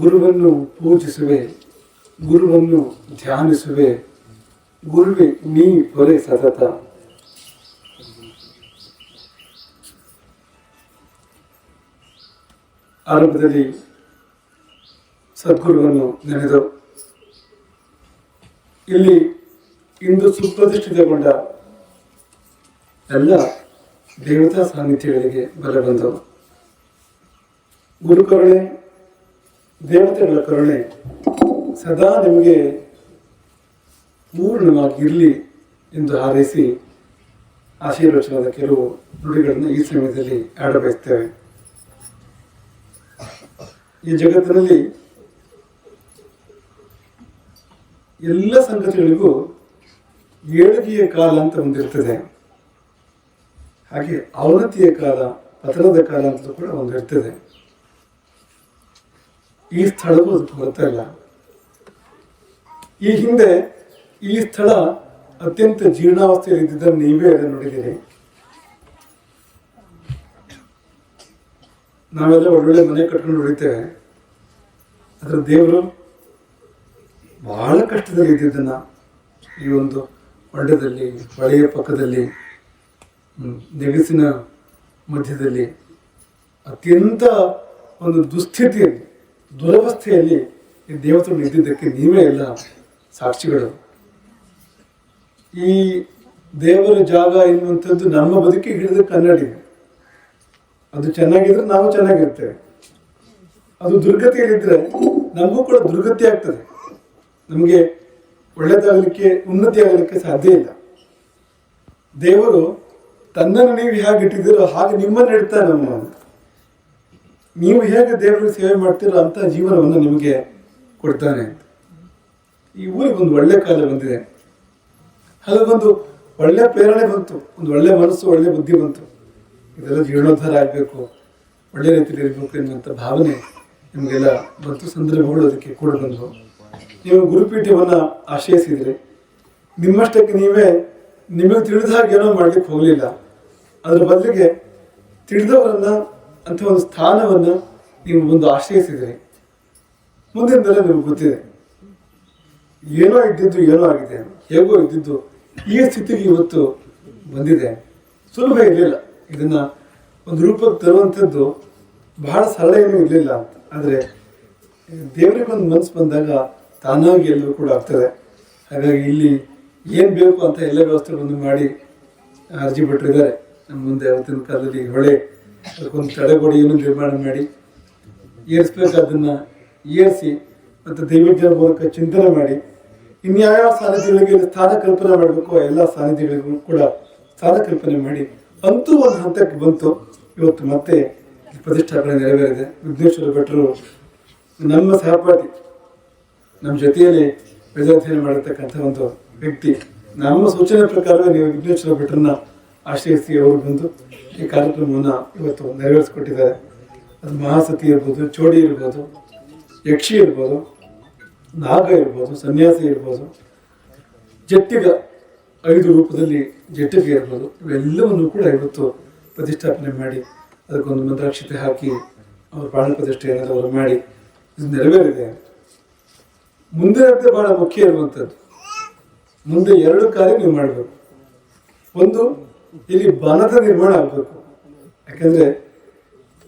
ಗುರುವನ್ನು ಪೂಜಿಸುವೆ, ಗುರುವನ್ನು ಧ್ಯಾನಿಸುವೆ. ಗುರುವೆ, ನೀ ಹೊರೆ ಸತತ. ಆರಂಭದಲ್ಲಿ ಸದ್ಗುರುವನ್ನು ನೆನೆದು, ಇಲ್ಲಿ ಇಂದು ಸುಪ್ರತಿಷ್ಠಿತಗೊಂಡ ಎಲ್ಲ ದೇವತಾ ಸಾನ್ನಿಧ್ಯಗಳಿಗೆ ಬರಬಂದವು ಗುರುಕರುಣೆ ದೇವತೆಗಳ ಕರುಣೆ ಸದಾ ನಿಮಗೆ ಪೂರ್ಣವಾಗಿರಲಿ ಎಂದು ಹಾರೈಸಿ ಆಶೀರ್ವಚನದ ಕೆಲವು ನುಡಿಗಳನ್ನು ಈ ಸಮಯದಲ್ಲಿ ಆಡಬಯಸ್ತೇವೆ. ಈ ಜಗತ್ತಿನಲ್ಲಿ ಎಲ್ಲ ಸಂಗತಿಗಳಿಗೂ ಏಳಿಗೆಯ ಕಾಲ ಅಂತ ಒಂದಿರ್ತದೆ. ಹಾಗೆ ಅವನತಿಯ ಕಾಲ, ಪತನದ ಕಾಲ ಅಂತ ಕೂಡ ಒಂದು ಇರ್ತದೆ ಈ ಸ್ಥಳವೂ ಅದಕ್ಕೆ ಬರ್ತಾ ಇಲ್ಲ ಈ ಹಿಂದೆ ಈ ಸ್ಥಳ ಅತ್ಯಂತ ಜೀರ್ಣಾವಸ್ಥೆಯಲ್ಲಿ ಇದ್ದಿದ್ದನ್ನು ನೀವೇ ಅದನ್ನು ನೋಡಿದ್ದೀರಿ. ನಾವೆಲ್ಲ ಒಳ್ಳೊಳ್ಳೆ ಮನೆ ಕಟ್ಕೊಂಡು ಹೊಡಿತೇವೆ ಅದರ ದೇವರು ಬಹಳ ಕಷ್ಟದಲ್ಲಿ ಇದ್ದಿದ್ದನ್ನ ಈ ಒಂದು ಹೊಂಡದಲ್ಲಿ ಹೊಳೆಯ ಪಕ್ಕದಲ್ಲಿ ನೆಗಸಿನ ಮಧ್ಯದಲ್ಲಿ ಅತ್ಯಂತ ಒಂದು ದುಸ್ಥಿತಿಯಲ್ಲಿ ದುರವಸ್ಥೆಯಲ್ಲಿ ಈ ದೇವತೆಗಳು ಇದ್ದಿದ್ದಕ್ಕೆ ನೀವೇ ಎಲ್ಲ ಸಾಕ್ಷಿಗಳು. ಈ ದೇವರ ಜಾಗ ಎನ್ನುವಂಥದ್ದು ನಮ್ಮ ಬದುಕಿ ಹಿಡಿದ ಕನ್ನಡಿ. ಅದು ಚೆನ್ನಾಗಿದ್ರೆ ನಾವು ಚೆನ್ನಾಗಿರ್ತೇವೆ. ಅದು ದುರ್ಗತಿಯಲ್ಲಿದ್ದರೆ ನಮಗೂ ಕೂಡ ದುರ್ಗತಿ ಆಗ್ತದೆ. ನಮಗೆ ಒಳ್ಳೆಯದಾಗಲಿಕ್ಕೆ ಉನ್ನತಿ ಆಗಲಿಕ್ಕೆ ಸಾಧ್ಯ ಇಲ್ಲ. ದೇವರು ತನ್ನನ್ನು ನೀವು ಹೇಗೆ ಇಟ್ಟಿದ್ದೀರೋ ಹಾಗೆ ನಿಮ್ಮನ್ನು ಇಡ್ತಾನೆ ನಮ್ಮ ನೀವು ಹೇಗೆ ದೇವರಿಗೆ ಸೇವೆ ಮಾಡ್ತೀರೋ ಅಂತ ಜೀವನವನ್ನು ನಿಮಗೆ ಕೊಡ್ತಾನೆ. ಈ ಊರಿಗೆ ಒಂದು ಒಳ್ಳೆ ಕಾಲ ಬಂದಿದೆ. ಒಂದು ಒಳ್ಳೆ ಪ್ರೇರಣೆ ಬಂತು. ಒಂದು ಒಳ್ಳೆ ಮನಸ್ಸು, ಒಳ್ಳೆ ಬುದ್ಧಿ ಬಂತು. ಇದೆಲ್ಲ ಜೀರ್ಣೋದ್ಧಾರ ಆಗಬೇಕು. ಒಳ್ಳೆ ರೀತಿಯಲ್ಲಿ ಇರಬೇಕು ಎನ್ನುವಂಥ ಭಾವನೆ ನಿಮಗೆಲ್ಲ ಬಂತು. ಸಂದರ್ಭಗಳು ಅದಕ್ಕೆ ಕೂಡ ಬಂದವು. ನೀವು ಗುರುಪೀಠವನ್ನು ಆಶ್ರಯಿಸಿದರೆ ನಿಮ್ಮಷ್ಟಕ್ಕೆ ನೀವೇ ನಿಮಗೆ ತಿಳಿದ ಹಾಗೆ ಏನೋ ಮಾಡ್ಲಿಕ್ಕೆ ಹೋಗಲಿಲ್ಲ. ಅದರ ಬದಲಿಗೆ ತಿಳಿದವರನ್ನ ಅಂತ ಒಂದು ಸ್ಥಾನವನ್ನು ನೀವು ಒಂದು ಆಶ್ರಯಿಸಿದರೆ ಮುಂದಿನ ದಿನ ನಿಮ್ಗೆ ಗೊತ್ತಿದೆ. ಏನೋ ಇದ್ದಿದ್ದು ಏನೋ ಆಗಿದೆ. ಹೇಗೋ ಇದ್ದಿದ್ದು ಈ ಸ್ಥಿತಿಗೆ ಇವತ್ತು ಬಂದಿದೆ. ಸುಲಭ ಇರಲಿಲ್ಲ. ಇದನ್ನ ಒಂದು ರೂಪಕ್ಕೆ ತರುವಂಥದ್ದು ಬಹಳ ಸರಳ ಏನೂ ಇರಲಿಲ್ಲ ಅಂತ. ಆದರೆ ದೇವರಿಗೆ ಒಂದು ಮನಸ್ಸು ಬಂದಾಗ ತಾನಾಗಿ ಎಲ್ಲವೂ ಕೂಡ ಆಗ್ತದೆ. ಹಾಗಾಗಿ ಇಲ್ಲಿ ಏನು ಬೇಕು ಅಂತ ಎಲ್ಲ ವ್ಯವಸ್ಥೆಗಳನ್ನು ಮಾಡಿ ಅರ್ಜಿ ಬಿಟ್ಟಿದ್ದಾರೆ. ನಮ್ಮ ಮುಂದೆ ಅವತ್ತಿನ ಕಾಲದಲ್ಲಿ ಹೊಳೆ ಅದಕ್ಕೊಂದು ತಡೆಗೋಡೆಯನ್ನು ನಿರ್ಮಾಣ ಮಾಡಿ ಏರಿಸ್ಬೇಕಾದನ್ನ ಏರಿಸಿ ಮತ್ತು ದೈವಜ್ಞರ ಮೂಲಕ ಚಿಂತನೆ ಮಾಡಿ ಇನ್ಯಾವ್ಯಾವ ಸಾನಿಧ್ಯಗಳಿಗೆ ಸ್ಥಾನ ಕಲ್ಪನೆ ಮಾಡಬೇಕು ಆ ಎಲ್ಲ ಸಾನಿಧ್ಯಗಳಿಗೂ ಕೂಡ ಸ್ಥಾನ ಕಲ್ಪನೆ ಮಾಡಿ ಅಂತೂ ಒಂದು ಹಂತಕ್ಕೆ ಬಂತು. ಇವತ್ತು ಮತ್ತೆ ಪ್ರತಿಷ್ಠಾಪನೆ ನೆರವೇರಿದೆ. ವಿಘ್ನೇಶ್ವರ ಭಟ್ರು ನಮ್ಮ ಸಹಪಾಠಿ, ನಮ್ಮ ಜೊತೆಯಲ್ಲಿ ವೇದಾಧ್ಯಯನ ಮಾಡಿರ್ತಕ್ಕಂಥ ಒಂದು ವ್ಯಕ್ತಿ. ನಮ್ಮ ಸೂಚನೆ ಪ್ರಕಾರವೇ ನೀವು ವಿಘ್ನೇಶ್ವರ ಭಟ್ರನ್ನ ಆಶ್ರಯಿಸಿ ಅವರು ಬಂದು ಈ ಕಾರ್ಯಕ್ರಮವನ್ನು ಇವತ್ತು ನೆರವೇರಿಸ್ಕೊಟ್ಟಿದ್ದಾರೆ. ಅದು ಮಹಾಸತಿ ಇರ್ಬೋದು, ಚೋಡಿ ಇರ್ಬೋದು, ಯಕ್ಷಿ ಇರ್ಬೋದು, ನಾಗ ಇರ್ಬೋದು, ಸನ್ಯಾಸಿ ಇರ್ಬೋದು, ಜಟ್ಟಿಗ ಐದು ರೂಪದಲ್ಲಿ ಜಟ್ಟಿಗೆ ಇರ್ಬೋದು, ಇವೆಲ್ಲವನ್ನು ಕೂಡ ಇವತ್ತು ಪ್ರತಿಷ್ಠಾಪನೆ ಮಾಡಿ, ಅದಕ್ಕೊಂದು ಮಂತ್ರಾಕ್ಷತೆ ಹಾಕಿ ಅವ್ರ ಪ್ರಾಣ ಪ್ರತಿಷ್ಠೆ ಏನಾದ್ರು ಅವರು ಮಾಡಿ, ಇದು ನೆರವೇರಿದೆ. ಅಂತೆ ಬಹಳ ಮುಖ್ಯ ಇರುವಂಥದ್ದು ಮುಂದೆ ಎರಡು ಕಾರ್ಯ ನೀವು ಮಾಡಬೇಕು. ಒಂದು ಇಲ್ಲಿ ಬಲದ ನಿರ್ಮಾಣ ಆಗಬೇಕು. ಯಾಕಂದ್ರೆ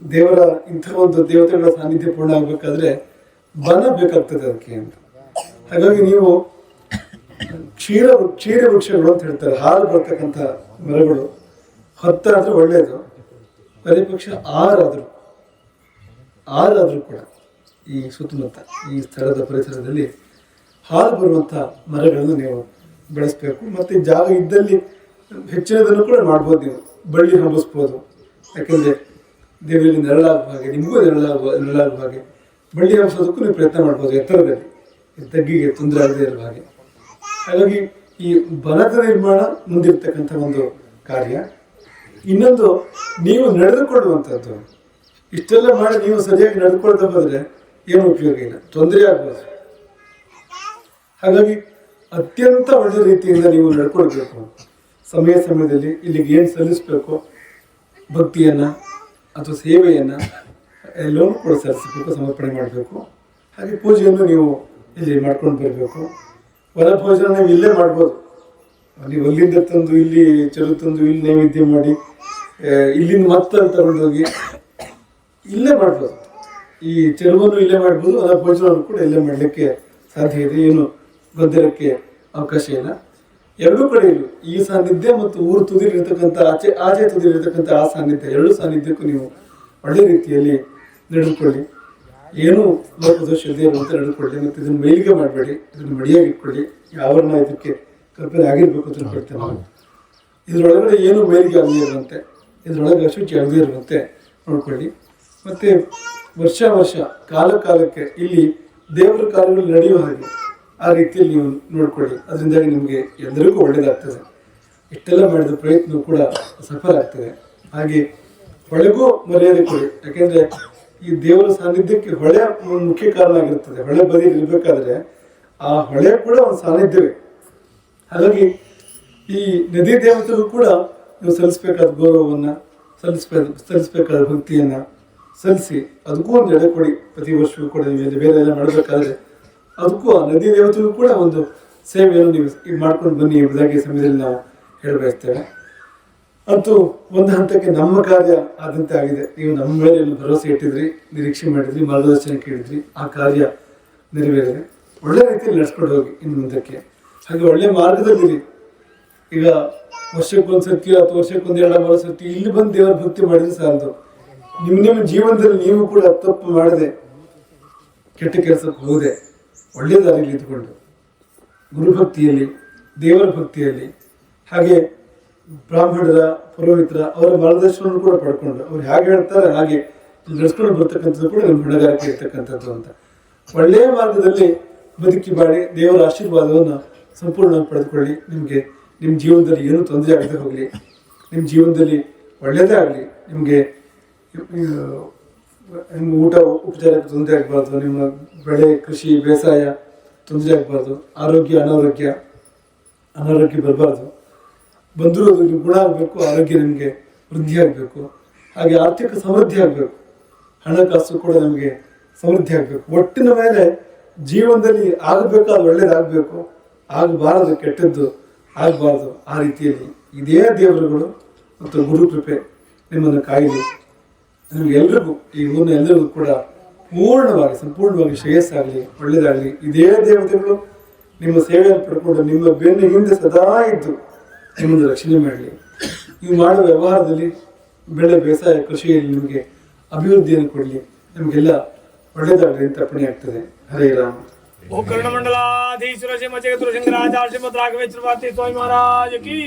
ದೇವರ, ಇಂಥ ಒಂದು ದೇವತೆಗಳ ಸಾನ್ನಿಧ್ಯ ಪೂರ್ಣ ಆಗ್ಬೇಕಾದ್ರೆ ಬಲ ಬೇಕಾಗ್ತದೆ ಅದಕ್ಕೆ ಅಂತ. ಹಾಗಾಗಿ ನೀವು ಕ್ಷೀರ ಕ್ಷೀರ ವೃಕ್ಷಗಳು ಅಂತ ಹೇಳ್ತಾರೆ, ಹಾಲು ಬರ್ತಕ್ಕಂಥ ಮರಗಳು ಹತ್ತಾದ್ರೆ ಒಳ್ಳೆಯದು ಪರಿಪಕ್ಷ ಆರಾದರೂ ಆರಾದರೂ ಕೂಡ ಈ ಸುತ್ತಮುತ್ತ, ಈ ಸ್ಥಳದ ಪರಿಸರದಲ್ಲಿ ಹಾಲು ಬರುವಂಥ ಮರಗಳನ್ನು ನೀವು ಬೆಳೆಸಬೇಕು. ಮತ್ತು ಜಾಗ ಇದ್ದಲ್ಲಿ ಹೆಚ್ಚಿನದನ್ನು ಕೂಡ ಮಾಡ್ಬೋದು ನೀವು. ಬಳ್ಳಿ ಹಬ್ಬಿಸ್ಬೋದು ಯಾಕೆಂದರೆ ದೇವರಿಗೆ ನೆರಳಾಗುವ ಹಾಗೆ, ನಿಮಗೂ ನೆರಳಾಗುವ ನೆರಳಾಗುವ ಹಾಗೆ. ಬಳ್ಳಿ ಹಬ್ಬಿಸೋದಕ್ಕೂ ನೀವು ಪ್ರಯತ್ನ ಮಾಡ್ಬೋದು ಎತ್ತರದಲ್ಲಿ. ತಗ್ಗಿಗೆ ತೊಂದರೆ ಆಗದೆ ಇರುವ ಹಾಗೆ. ಹಾಗಾಗಿ ಈ ಬಲದ ನಿರ್ಮಾಣ ಮುಂದಿರ್ತಕ್ಕಂಥ ಒಂದು ಕಾರ್ಯ. ಇನ್ನೊಂದು, ನೀವು ನಡೆದುಕೊಳ್ಳುವಂಥದ್ದು. ಇಷ್ಟೆಲ್ಲ ಮಾಡಿ ನೀವು ಸರಿಯಾಗಿ ನಡ್ಕೊಳ್ತಾ ಹೋದರೆ ಏನು ಉಪಯೋಗ ಇಲ್ಲ. ತೊಂದರೆ ಆಗ್ಬೋದು. ಹಾಗಾಗಿ ಅತ್ಯಂತ ಒಳ್ಳೆ ರೀತಿಯಿಂದ ನೀವು ನಡ್ಕೊಳ್ಬೇಕು. ಸಮಯ ಸಮಯದಲ್ಲಿ ಇಲ್ಲಿಗೆ ಏನು ಸಲ್ಲಿಸಬೇಕು? ಭಕ್ತಿಯನ್ನು ಅಥವಾ ಸೇವೆಯನ್ನು ಎಲ್ಲವೂ ಕೂಡ ಸಲ್ಲಿಸಬೇಕು, ಸಮರ್ಪಣೆ ಮಾಡಬೇಕು. ಹಾಗೆ ಪೂಜೆಯನ್ನು ನೀವು ಇಲ್ಲಿ ಮಾಡ್ಕೊಂಡು ಬರಬೇಕು. ಹೊಲ ಭೋಜನ ನೀವು ಇಲ್ಲೇ ಮಾಡ್ಬೋದು. ನೀವು ಅಲ್ಲಿಂದ ತಂದು, ಇಲ್ಲಿ ಚಲು ತಂದು, ಇಲ್ಲಿ ನೈವೇದ್ಯ ಮಾಡಿ ಇಲ್ಲಿಂದ ಮತ್ತೆ ತಗೊಂಡೋಗಿ ಇಲ್ಲೇ ಮಾಡ್ಬೋದು. ಈ ಚೆಲುವನ್ನು ಇಲ್ಲೇ ಮಾಡ್ಬೋದು ಅದರ ಭೋಜನವನ್ನು ಕೂಡ ಇಲ್ಲೇ ಮಾಡಲಿಕ್ಕೆ ಸಾಧ್ಯ ಇದೆ. ಏನು ಗೊಂದಲಕ್ಕೆ ಅವಕಾಶ ಇಲ್ಲ. ಎರಡೂ ಕಡೆಯಲ್ಲೂ ಈ ಸಾನ್ನಿಧ್ಯ ಮತ್ತು ಊರು ತುದಿಲಿರ್ತಕ್ಕಂಥ ಆಚೆ ಆಚೆ ತುದಿಲಿರ್ತಕ್ಕಂಥ ಆ ಸಾನ್ನಿಧ್ಯ, ಎರಡು ಸಾನ್ನಿಧ್ಯಕ್ಕೂ ನೀವು ಒಳ್ಳೆ ರೀತಿಯಲ್ಲಿ ನಡೆದುಕೊಳ್ಳಿ. ಏನು ಲೋಕದೋಷ ಇಲ್ಲದೆ ಇರುವಂತೆ ನಡೆದುಕೊಳ್ಳಿ. ಮತ್ತು ಇದನ್ನು ಮೇಲಿಗೆ ಮಾಡಬೇಡಿ. ಇದನ್ನು ಮಡಿಯಾಗಿ ಇಟ್ಕೊಳ್ಳಿ. ಯಾವನ್ನ ಇದಕ್ಕೆ ಕಲ್ಪನೆ ಆಗಿರಬೇಕು ಅಂತ ಹೇಳ್ತೇನೆ ನಾವು ಇದರೊಳಗಡೆ ಏನು ಮೇಲಿಗೆ ಆಗದೇ ಇರುವಂತೆ, ಇದರೊಳಗೆ ಅಶುಚಿ ಆಗದೇ ಇರುವಂತೆ ನೋಡ್ಕೊಳ್ಳಿ. ಮತ್ತು ವರ್ಷ ವರ್ಷ, ಕಾಲ ಕಾಲಕ್ಕೆ ಇಲ್ಲಿ ದೇವರ ಕಾರ್ಯಗಳು ನಡೆಯುವ ಹಾಗೆ ಆ ರೀತಿಯಲ್ಲಿ ನೀವು ನೋಡಿಕೊಳ್ಳಿ ಅದರಿಂದಾಗಿ ನಿಮಗೆ ಎಲ್ಲರಿಗೂ ಒಳ್ಳೆಯದಾಗ್ತದೆ ಇಷ್ಟೆಲ್ಲ ಮಾಡಿದ ಪ್ರಯತ್ನ ಕೂಡ ಸಫಲ ಆಗ್ತದೆ. ಹಾಗೆ ಹೊಳೆಗೂ ಮರ್ಯಾದೆ ಕೊಡಿ. ಯಾಕೆಂದರೆ ಈ ದೇವರ ಸಾನ್ನಿಧ್ಯಕ್ಕೆ ಹೊಳೆ ಒಂದು ಮುಖ್ಯ ಕಾರಣ ಆಗಿರ್ತದೆ ಹೊಳೆ ಬದಿ ಇರಬೇಕಾದ್ರೆ ಆ ಹೊಳೆ ಕೂಡ ಒಂದು ಸಾನ್ನಿಧ್ಯವೇ. ಹಾಗಾಗಿ ಈ ನದಿ ದೇವತೆಗೂ ಕೂಡ ನೀವು ಸಲ್ಲಿಸಬೇಕಾದ ಗೌರವವನ್ನು ಸಲ್ಲಿಸ್ಬೇಕು ಸಲ್ಲಿಸಬೇಕಾದ ಭಕ್ತಿಯನ್ನು ಸಲ್ಲಿಸಿ, ಅದಕ್ಕೂ ಒಂದು ಎಡೆ ಕೊಡಿ. ಪ್ರತಿ ವರ್ಷವೂ ಕೂಡ ನೀವು ಬೇರೆ ಎಲ್ಲ ಮಾಡಬೇಕಾದ್ರೆ ಅದಕ್ಕೂ ಆ ನದಿ ದೇವತೆಗೂ ಕೂಡ ಒಂದು ಸೇವೆಯನ್ನು ನೀವು ಈಗ ಮಾಡ್ಕೊಂಡು ಬನ್ನಿ ಈ ಸಮಯದಲ್ಲಿ ನಾವು ಹೇಳಬಯಸ್ತೇವೆ. ಅಂತೂ ಒಂದು ಹಂತಕ್ಕೆ ನಮ್ಮ ಕಾರ್ಯ ಆದಂತೆ ಆಗಿದೆ. ನೀವು ನಮ್ಮ ಮೇಲೆ ಭರವಸೆ ಇಟ್ಟಿದ್ರಿ, ನಿರೀಕ್ಷೆ ಮಾಡಿದ್ರಿ, ಮಾರ್ಗದರ್ಶನ ಕೇಳಿದ್ರಿ, ಆ ಕಾರ್ಯ ನೆರವೇರಿದೆ. ಒಳ್ಳೆ ರೀತಿಯಲ್ಲಿ ನಡೆಸ್ಕೊಂಡು ಹೋಗಿ ಇನ್ನು ಮುಂದಕ್ಕೆ. ಹಾಗೆ ಒಳ್ಳೆ ಮಾರ್ಗದಲ್ಲಿರಿ. ಈಗ ವರ್ಷಕ್ಕೊಂದು ಸತಿ ಅಥವಾ ವರ್ಷಕ್ಕೊಂದು ಎರಡು ಮೂರು ಸತಿ ಇಲ್ಲಿ ಬಂದು ದೇವರ ಭಕ್ತಿ ಮಾಡಿದ್ರೆ ಸಾಲದು. ನಿಮ್ಮ ನಿಮ್ಮ ಜೀವನದಲ್ಲಿ ನೀವು ಕೂಡ ತಪ್ಪು ಮಾಡದೆ ಕೆಟ್ಟ ಕೆಲಸಕ್ಕೆ ಹೋದೆ ಒಳ್ಳೆಯ ದಾರಿಯಲ್ಲಿ ಇದ್ದುಕೊಂಡು ಗುರುಭಕ್ತಿಯಲ್ಲಿ ದೇವರ ಭಕ್ತಿಯಲ್ಲಿ, ಹಾಗೆ ಬ್ರಾಹ್ಮಣರ, ಪುರೋಹಿತರ ಅವರ ಮಾರ್ಗದರ್ಶನವನ್ನು ಕೂಡ ಪಡ್ಕೊಂಡು ಅವ್ರು ಹೇಗೆ ಹೇಳ್ತಾರೆ, ಹಾಗೆ ನಡೆಸ್ಕೊಂಡು ಬರ್ತಕ್ಕಂಥದ್ದು ಕೂಡ ನಮ್ಮ ಹೊಣೆಗಾರಿಕೆ ಇರ್ತಕ್ಕಂಥದ್ದು ಅಂತ. ಒಳ್ಳೆಯ ಮಾರ್ಗದಲ್ಲಿ ಬದುಕಿ ಮಾಡಿ ದೇವರ ಆಶೀರ್ವಾದವನ್ನು ಸಂಪೂರ್ಣವಾಗಿ ಪಡೆದುಕೊಳ್ಳಿ. ನಿಮಗೆ ನಿಮ್ಮ ಜೀವನದಲ್ಲಿ ಏನೂ ತೊಂದರೆ ಆಗದೆ ಹೋಗಲಿ. ನಿಮ್ಮ ಜೀವನದಲ್ಲಿ ಒಳ್ಳೆಯದೇ ಆಗಲಿ. ನಿಮಗೆ ನಿಮ್ಮ ಊಟ ಉಪಚಾರಕ್ಕೆ ತೊಂದರೆ ಆಗಬಾರ್ದು. ನಿಮ್ಮ ಬೆಳೆ, ಕೃಷಿ, ಬೇಸಾಯ, ತೊಂದರೆ ಆಗಬಾರ್ದು. ಆರೋಗ್ಯ, ಅನಾರೋಗ್ಯ ಅನಾರೋಗ್ಯ ಬರಬಾರ್ದು. ಬಂದರೂ ಅದಕ್ಕೆ ಗುಣ ಆಗಬೇಕು, ಆರೋಗ್ಯ ನಿಮಗೆ ವೃದ್ಧಿ ಆಗಬೇಕು. ಹಾಗೆ ಆರ್ಥಿಕ ಸಮೃದ್ಧಿ ಆಗಬೇಕು. ಹಣಕಾಸು ಕೂಡ ನಮಗೆ ಸಮೃದ್ಧಿ ಆಗಬೇಕು. ಒಟ್ಟಿನ ಮೇಲೆ ಜೀವನದಲ್ಲಿ ಆಗಬೇಕಾದ ಒಳ್ಳೇದಾಗಬೇಕು ಆಗಬಾರದು, ಕೆಟ್ಟದ್ದು ಆಗಬಾರ್ದು ಆ ರೀತಿಯಲ್ಲಿ ಇದೇ ದೇವರುಗಳು ಮತ್ತು ಗುರುಕೃಪೆ ನಿಮ್ಮನ್ನು ಕಾಯಲಿ. ನಿಮಗೆಲ್ರಿಗೂ ಈ ಊರಿನ ಎಲ್ಲರಿಗೂ ಕೂಡ ಪೂರ್ಣವಾಗಿ ಸಂಪೂರ್ಣವಾಗಿ ಶ್ರೇಯಸ್ಸಾಗಲಿ ಒಳ್ಳೆಯದಾಗಲಿ ಇದೇ ದೇವತೆಗಳು ನಿಮ್ಮ ಸೇವೆಯನ್ನು ಪಡ್ಕೊಂಡು ನಿಮ್ಮ ಬೆನ್ನ ಹಿಂದೆ ಸದಾ ಇದ್ದು ನಿಮ್ಮನ್ನು ರಕ್ಷಣೆ ಮಾಡಲಿ ನೀವು ಮಾಡುವ ವ್ಯವಹಾರದಲ್ಲಿ ಬೆಳೆ ಬೇಸಾಯ ಕೃಷಿಯಲ್ಲಿ ನಿಮಗೆ ಅಭಿವೃದ್ಧಿಯನ್ನು ಕೊಡಲಿ ನಿಮಗೆಲ್ಲ ಒಳ್ಳೆಯದಾಗಲಿ ಅಂತ ಅರ್ಪಣೆ ಆಗ್ತದೆ ಹರೇ ರಾಮ ओ कर्ण मंडलाधीश्वर श्रीमद जगत श्रीमद राजा श्रीमद राघवेश्वर स्वामी महाराज की